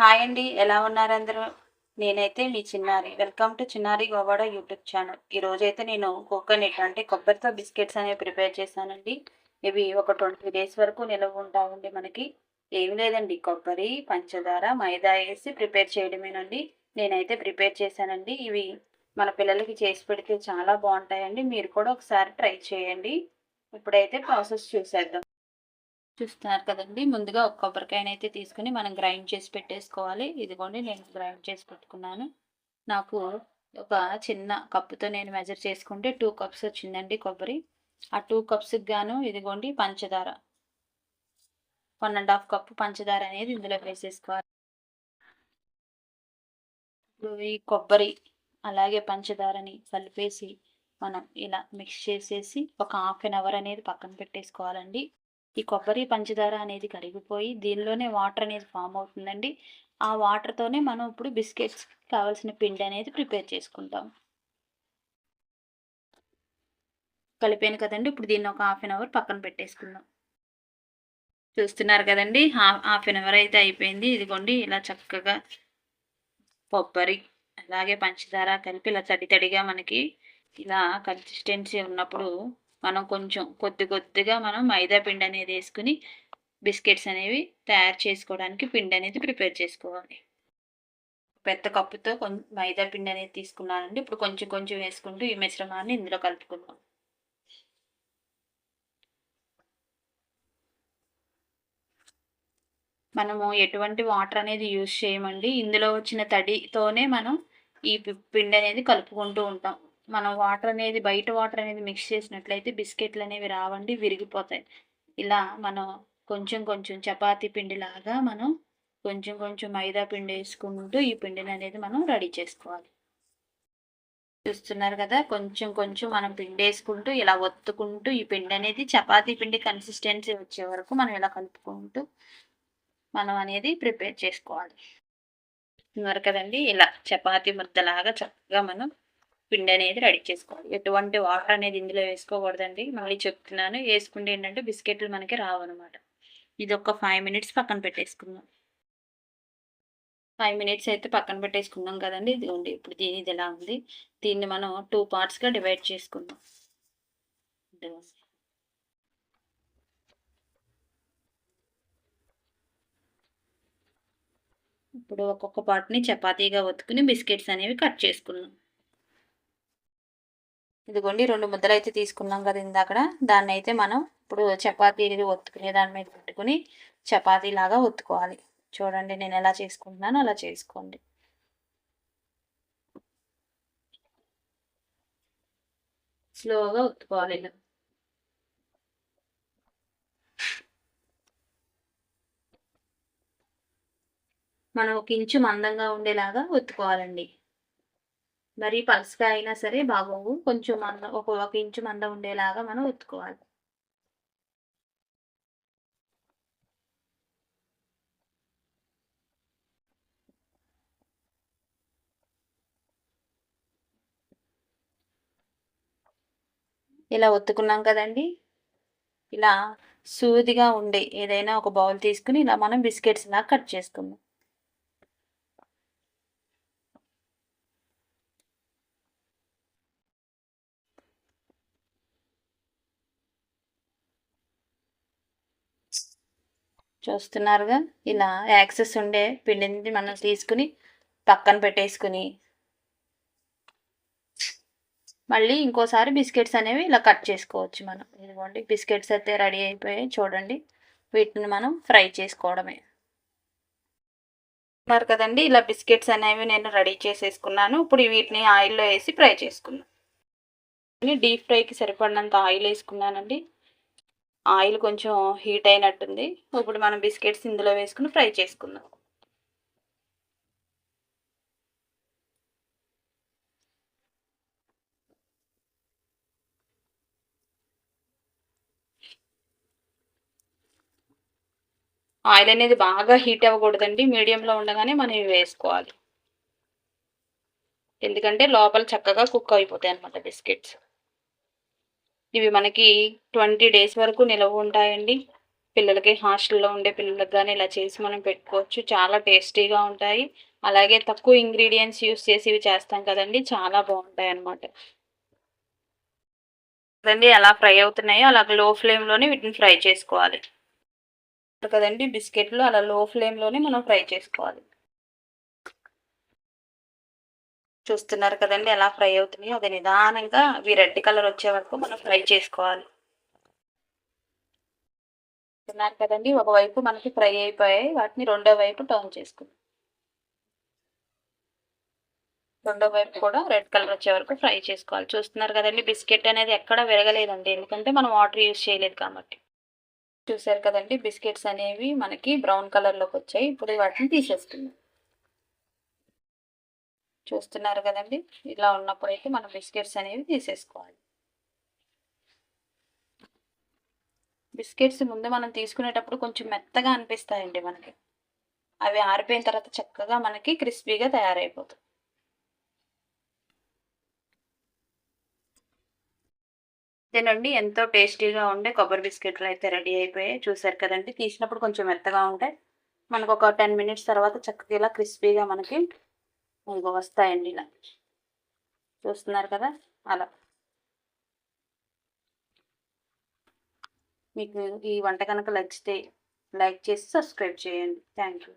Hi అండి. ఎలా ఉన్నారు అందరూ నేనైతే మీ చిన్నారి. వెల్కమ్ టు చిన్నారి గోవాడ యూట్యూబ్ ఛానల్. ఈ రోజైతే నేను కోకోనట్ అంటే కొబ్బరితో బిస్కెట్స్ అనేవి ప్రిపేర్ చేశానండి. ఇవి ఒక ట్వంటీ డేస్ వరకు నిలవ ఉంటాయండి మనకి. ఏం లేదండి. కొబ్బరి పంచదార మైదా వేసి ప్రిపేర్ చేయడమేనండి. నేనైతే ప్రిపేర్ చేశానండి. ఇవి మన పిల్లలకి చేసి పెడితే చాలా బాగుంటాయండి. మీరు కూడా ఒకసారి ట్రై చేయండి. ఇప్పుడైతే ప్రాసెస్ చూసేద్దాం. చూస్తున్నారు కదండి. ముందుగా ఒక కొబ్బరికాయనైతే తీసుకుని మనం గ్రైండ్ చేసి పెట్టేసుకోవాలి. ఇదిగోండి నేను గ్రైండ్ చేసి పెట్టుకున్నాను. నాకు ఒక చిన్న కప్పుతో నేను మెజర్ చేసుకుంటే టూ కప్స్ వచ్చిందండి కొబ్బరి. ఆ టూ కప్స్కి గాను ఇదిగోండి పంచదార. వన్ అండ్ హాఫ్ కప్పు పంచదార అనేది ఇందులో వేసేసుకోవాలి. ఇప్పుడు ఈ కొబ్బరి అలాగే పంచదారని కలిపేసి మనం ఇలా మిక్స్ చేసేసి ఒక హాఫ్ అన్ అవర్ అనేది పక్కన పెట్టేసుకోవాలండి. ఈ కొబ్బరి పంచదార అనేది కరిగిపోయి దీనిలోనే వాటర్ అనేది ఫామ్ అవుతుందండి. ఆ వాటర్తోనే మనం ఇప్పుడు బిస్కెట్స్ కావాల్సిన పిండి అనేది ప్రిపేర్ చేసుకుంటాం. కలిపాను కదండి. ఇప్పుడు దీన్ని ఒక హాఫ్ అన్ అవర్ పక్కన పెట్టేసుకుందాం. చూస్తున్నారు కదండి. హాఫ్ అన్ అవర్ అయితే అయిపోయింది. ఇదిగోండి ఇలా చక్కగా కొబ్బరి అలాగే పంచదార కలిపి ఇలా తడి తడిగా మనకి ఇలా కన్సిస్టెన్సీ ఉన్నప్పుడు మనం కొంచెం కొద్ది కొద్దిగా మనం మైదా పిండి అనేది వేసుకుని బిస్కెట్స్ అనేవి తయారు చేసుకోవడానికి పిండి అనేది ప్రిపేర్ చేసుకోవాలి. పెద్ద కప్పుతో కొంచెం మైదా పిండి అనేది తీసుకున్నానండి. ఇప్పుడు కొంచెం కొంచెం వేసుకుంటూ ఈ మిశ్రమాన్ని ఇందులో కలుపుకుందాం. మనము ఎటువంటి వాటర్ అనేది యూజ్ చేయమండి. ఇందులో వచ్చిన తడితోనే మనం ఈ పిండి అనేది కలుపుకుంటూ ఉంటాం. మనం వాటర్ అనేది బయట వాటర్ అనేది మిక్స్ చేసినట్లయితే బిస్కెట్లు అనేవి రావండి విరిగిపోతాయి. ఇలా మనం కొంచెం కొంచెం చపాతీ పిండిలాగా మనం కొంచెం కొంచెం మైదా పిండి వేసుకుంటూ ఈ పిండిని అనేది మనం రెడీ చేసుకోవాలి. చూస్తున్నారు కదా కొంచెం కొంచెం మనం పిండి వేసుకుంటూ ఇలా ఒత్తుకుంటూ ఈ పిండి అనేది చపాతీ పిండి కన్సిస్టెన్సీ వచ్చే వరకు మనం ఇలా కలుపుకుంటూ మనం అనేది ప్రిపేర్ చేసుకోవాలి. చూస్తున్నారు కదండి ఇలా చపాతీ ముద్దలాగా చక్కగా మనం పిండి అనేది రెడీ చేసుకోవాలి. ఎటువంటి వాటర్ అనేది ఇందులో వేసుకోకూడదండి. మళ్ళీ చెప్తున్నాను. వేసుకుంటే ఏంటంటే బిస్కెట్లు మనకి రావన్నమాట. ఇది ఒక ఫైవ్ మినిట్స్ పక్కన పెట్టేసుకుందాం. ఫైవ్ మినిట్స్ అయితే పక్కన పెట్టేసుకున్నాం కదండి. ఇది ఉంది ఇప్పుడు దీని ఇది ఎలా ఉంది? దీన్ని మనం టూ పార్ట్స్గా డివైడ్ చేసుకుందాం. ఇప్పుడు ఒక్కొక్క పార్ట్ని చపాతీగా ఒత్తుకుని బిస్కెట్స్ అనేవి కట్ చేసుకున్నాం ఇదిగోండి రెండు ముద్దలు అయితే తీసుకున్నాం కదా ఇందాక దాన్ని అయితే మనం ఇప్పుడు చపాతీ ఒత్తుకునే దాని మీద పెట్టుకుని చపాతీ లాగా ఒత్తుకోవాలి. చూడండి నేను ఎలా చేసుకుంటున్నానో అలా చేసుకోండి. స్లోగా ఒత్తుకోవాలి ఇలా. మనం ఒక ఇంచు మందంగా ఉండేలాగా ఒత్తుకోవాలండి. మరి పల్స్గా అయినా సరే బాగోవు. కొంచెం మంద ఒక ఒక ఇంచు మంద ఉండేలాగా మనం ఉత్తుకోవాలి ఇలా ఒత్తుకున్నాం కదండి. ఇలా సూదిగా ఉండే ఏదైనా ఒక బౌల్ తీసుకుని ఇలా మనం బిస్కెట్స్ లాగా కట్ చేసుకుందాం. చూస్తున్నారుగా. ఇలా యాక్సెస్ ఉండే పిండిని మనం తీసుకుని పక్కన పెట్టేసుకుని మళ్ళీ ఇంకోసారి బిస్కెట్స్ అనేవి ఇలా కట్ చేసుకోవచ్చు మనం. ఇదిగోండి బిస్కెట్స్ అయితే రెడీ అయిపోయాయి. చూడండి వీటిని మనం ఫ్రై చేసుకోవడమే. ఉన్నారు కదండి ఇలా బిస్కెట్స్ అనేవి నేను రెడీ చేసేసుకున్నాను. ఇప్పుడు వీటిని ఆయిల్లో వేసి ఫ్రై చేసుకున్నాను డీప్ ఫ్రైకి సరిపడినంత ఆయిల్ వేసుకున్నానండి. ఆయిల్ కొంచెం హీట్ అయినట్టుంది. ఇప్పుడు మనం బిస్కెట్స్ ఇందులో వేసుకుని ఫ్రై చేసుకుందాం. ఆయిల్ అనేది బాగా హీట్ అవ్వకూడదండి. మీడియంలో ఉండగానే మనం ఇవి వేసుకోవాలి. ఎందుకంటే లోపల చక్కగా కుక్ అయిపోతాయి అనమాట బిస్కెట్స్. ఇవి మనకి ట్వంటీ డేస్ వరకు నిలవ ఉంటాయండి. పిల్లలకి హాస్టల్లో ఉండే పిల్లలకి కానీ ఇలా చేసి మనం పెట్టుకోవచ్చు. చాలా టేస్టీగా ఉంటాయి. అలాగే తక్కువ ఇంగ్రీడియంట్స్ యూస్ చేసి ఇవి చేస్తాం కదండి. చాలా బాగుంటాయి అన్నమాట. కదండి ఎలా ఫ్రై అవుతున్నాయో అలా లో ఫ్లేమ్లోనే వీటిని ఫ్రై చేసుకోవాలి. కదండి బిస్కెట్లు అలా లో ఫ్లేమ్లోనే మనం ఫ్రై చేసుకోవాలి. చూస్తున్నారు కదండి ఎలా ఫ్రై అవుతున్నాయో అది నిదానంగా అవి రెడ్ కలర్ వచ్చే వరకు మనం ఫ్రై చేసుకోవాలి. చూస్తున్నారు కదండి ఒకవైపు మనకి ఫ్రై అయిపోయాయి వాటిని రెండో వైపు టర్న్ చేసుకుందాం. రెండో వైపు కూడా రెడ్ కలర్ వచ్చే వరకు ఫ్రై చేసుకోవాలి. చూస్తున్నారు కదండి బిస్కెట్ అనేది ఎక్కడ విరగలేదండి ఎందుకంటే మనం వాటర్ యూస్ చేయలేదు కాబట్టి. చూసారు కదండి బిస్కెట్స్ అనేవి మనకి బ్రౌన్ కలర్లోకి వచ్చాయి ఇప్పుడు వాటిని తీసేస్తున్నాం చూస్తున్నారు కదండి. ఇలా ఉన్నప్పుడు అయితే మనం బిస్కెట్స్ అనేవి తీసేసుకోవాలి. బిస్కెట్స్ ముందు మనం తీసుకునేటప్పుడు కొంచెం మెత్తగా అనిపిస్తాయండి మనకి. అవి ఆరిపోయిన తర్వాత చక్కగా మనకి క్రిస్పీగా తయారైపోతుంది తినండి ఎంతో టేస్టీగా ఉండే కొబ్బరి బిస్కెట్లు అయితే రెడీ అయిపోయాయి. చూసారు కదండి తీసినప్పుడు కొంచెం మెత్తగా ఉంటాయి. మనకు ఒక టెన్ మినిట్స్ తర్వాత చక్కగా ఇలా క్రిస్పీగా మనకి ఇంకో వస్తాయండి ఇలా. చూస్తున్నారు కదా? అలా. మీకు ఈ వంట కనుక నచ్చితే లైక్ చేసి సబ్స్క్రైబ్ చేయండి. Thank you.